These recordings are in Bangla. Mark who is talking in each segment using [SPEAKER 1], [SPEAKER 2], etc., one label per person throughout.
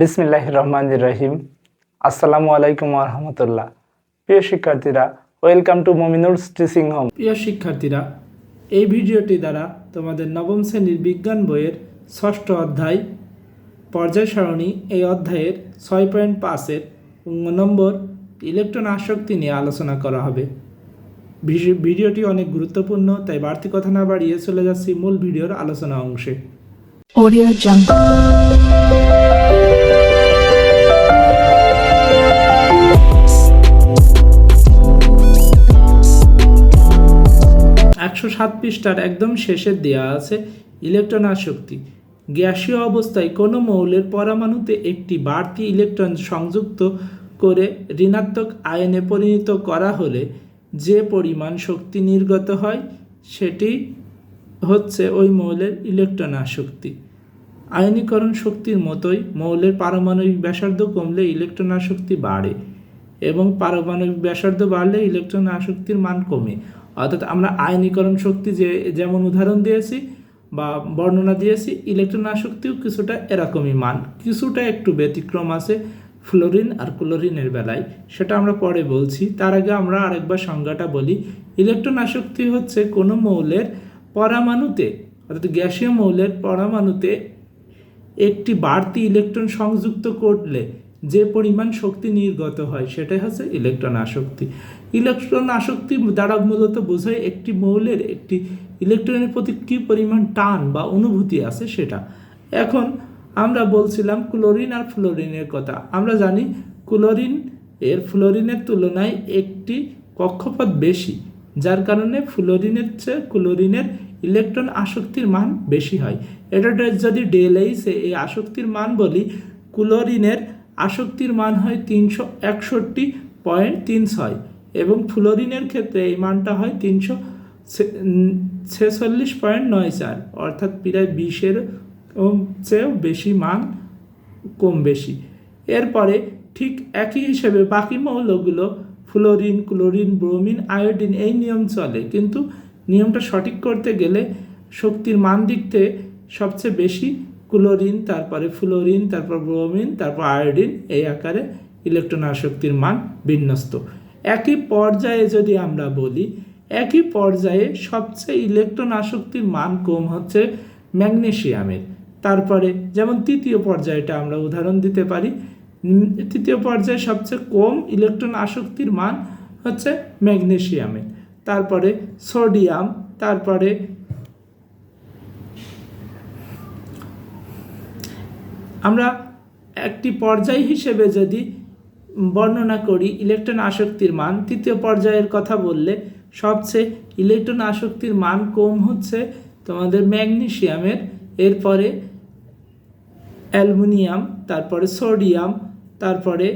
[SPEAKER 1] বিসমিল্লাহ রহমান রহিম আসসালামু আলাইকুম রহমতুল্লাহ। প্রিয় শিক্ষার্থীরা welcome to Mominur teaching home.
[SPEAKER 2] প্রিয় শিক্ষার্থীরা এই ভিডিওটি দ্বারা তোমাদের নবম শ্রেণির বিজ্ঞান বইয়ের ষষ্ঠ অধ্যায় পর্যায় সারণী এই অধ্যায়ের ছয় পয়েন্ট পাঁচের নম্বর ইলেকট্রন আসক্তি নিয়ে আলোচনা করা হবে। ভিডিওটি অনেক গুরুত্বপূর্ণ তাই বাড়তি কথা না বাড়িয়ে চলে যাচ্ছি মূল ভিডিওর আলোচনা অংশে। সাত পৃষ্ঠার একদম শেষে দেওয়া আছে ইলেকট্রন আসক্তি গ্যাসীয় অবস্থায় কোনো মৌলের পরমাণুতে একটি বাড়তি ইলেকট্রন সংযুক্ত করে ঋণাত্মক আয়নে পরিণত করা হলে যে পরিমাণ শক্তি নির্গত হয়, সেটি হচ্ছে ওই মৌলের ইলেকট্রন আসক্তি আয়নীকরণ শক্তির মতোই মৌলের পারমাণবিক ব্যাসার্ধ কমলে ইলেকট্রন আসক্তি বাড়ে এবং পারমাণবিক ব্যাসার্ধ বাড়লে ইলেকট্রন আসক্তির মান কমে। অর্থাৎ আমরা আয়নীকরণ শক্তি যে, যেমন উদাহরণ দিয়েছি বা বর্ণনা দিয়েছি ইলেকট্রন আসক্তিও কিছুটা এরকমই মান। কিছুটা একটু ব্যতিক্রম আছে ফ্লোরিন আর ক্লোরিনের বেলায়। সেটা আমরা পরে বলছি। তার আগে আমরা আরেকবার সংজ্ঞাটা বলি। ইলেকট্রন আসক্তি হচ্ছে কোনো মৌলের পরমাণুতে, অর্থাৎ গ্যাসীয় মৌলের পরমাণুতে একটি বাড়তি ইলেকট্রন সংযুক্ত করলে যে পরিমাণ শক্তি নির্গত হয়, সেটাই হচ্ছে ইলেকট্রন আসক্তি। ইলেকট্রন আসক্তি দ্বারা মূলত বোঝায় একটি মৌলের একটি ইলেকট্রনের প্রতি কী পরিমাণ টান বা অনুভূতি আছে সেটা। এখন আমরা বলছিলাম ক্লোরিন আর ফ্লোরিনের কথা। আমরা জানি ক্লোরিন এর ফ্লোরিনের তুলনায় একটি কক্ষপথ বেশি, যার কারণে ফ্লোরিনের চেয়ে ক্লোরিনের ইলেকট্রন আসক্তির মান বেশি হয়। এটা যদি ডেলেইসে এই আসক্তির মান বলি, ক্লোরিনের আসক্তির মান হয় তিনশো একষট্টি পয়েন্ট তিন ছয় এবং ফ্লোরিনের ক্ষেত্রে এই মানটা হয় তিনশো ছেচল্লিশ পয়েন্ট নয় চার, অর্থাৎ প্রায় বিশের চেয়েও বেশি মান কম বেশি। এরপরে ঠিক একই হিসেবে বাকি মৌলগুলো ফ্লোরিন, ক্লোরিন, ব্রোমিন, আয়োডিন এই নিয়ম চলে, কিন্তু নিয়মটা সঠিক করতে গেলে শক্তির মান দিকতে সবচেয়ে বেশি ক্লোরিন তারপরে ফ্লোরিন তারপর ব্রোমিন তারপর আয়োডিন এই আকারে ইলেকট্রন আসক্তির মান বিন্যস্ত। একই পর্যায়ে যদি আমরা বলি, একই পর্যায়ে সবচেয়ে ইলেকট্রন আসক্তির মান কম হচ্ছে ম্যাগনেসিয়ামের তারপরে যেমন তৃতীয় পর্যায়টা আমরা উদাহরণ দিতে পারি তৃতীয় পর্যায়ে সবচেয়ে কম ইলেকট্রন আসক্তির মান হচ্ছে ম্যাগনেশিয়ামের। তারপরে সোডিয়াম, তারপরে আমরা একটি পর্যায় হিসেবে যদি বর্ণনা করি ইলেকট্রন আসক্তির মান, তৃতীয় পর্যায়ের কথা বললে সবচেয়ে ইলেকট্রন আসক্তির মান কম হচ্ছে তোমাদের ম্যাগনেশিয়ামের এরপরে অ্যালুমিনিয়াম, তারপরে সোডিয়াম, তারপরে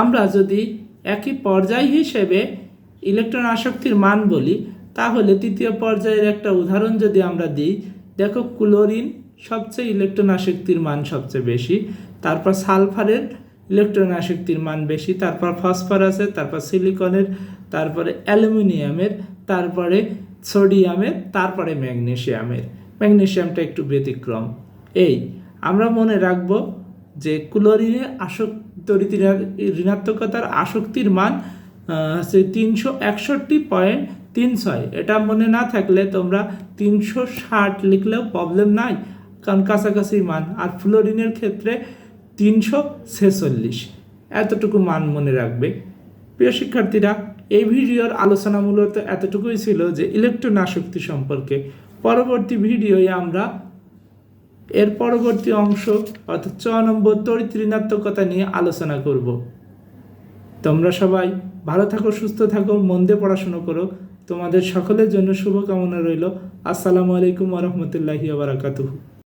[SPEAKER 2] আমরা যদি একই পর্যায় হিসেবে ইলেকট্রন আসক্তির মান বলি, তাহলে তৃতীয় পর্যায়ের একটা উদাহরণ যদি আমরা দিই, দেখো ক্লোরিন সবচেয়ে ইলেকট্রন আসক্তির মান সবচেয়ে বেশি, তারপর সালফারের ইলেকট্রন আসক্তির মান বেশি, তারপর ফসফরাসের, তারপর সিলিকনের, তারপরে অ্যালুমিনিয়ামের, তারপরে সোডিয়ামের, তারপরে ম্যাগনেসিয়ামের। ম্যাগনেশিয়ামটা একটু ব্যতিক্রম। এই, আমরা মনে রাখব যে ক্লোরিনের আসক্ত ঋণাত্মকতার আসক্তির মান হচ্ছে তিনশো একষট্টি পয়েন্ট তিন ছয়। এটা মনে না থাকলে তোমরা তিনশো ষাট লিখলেও প্রবলেম নাই, কারণ কাছাকাছি মান। আর ফ্লোরিনের ক্ষেত্রে তিনশো ছেচল্লিশ। এতটুকু মান মনে রাখবে। প্রিয় শিক্ষার্থীরা, এই ভিডিওর আলোচনা মূলত এতটুকুই ছিল যে ইলেকট্রন আসক্তি সম্পর্কে। পরবর্তী ভিডিওয়ে আমরা এর পরবর্তী অংশ অর্থাৎ চ নম্বর তড়িৎ ঋণাত্মকতা নিয়ে আলোচনা করব। তোমরা সবাই ভালো থাকো, সুস্থ থাকো, মন দিয়ে পড়াশুনো করো। তোমাদের সকলের জন্য শুভকামনা রইল। আসসালামু আলাইকুম রহমতুল্লাহি বারাকাতুহু।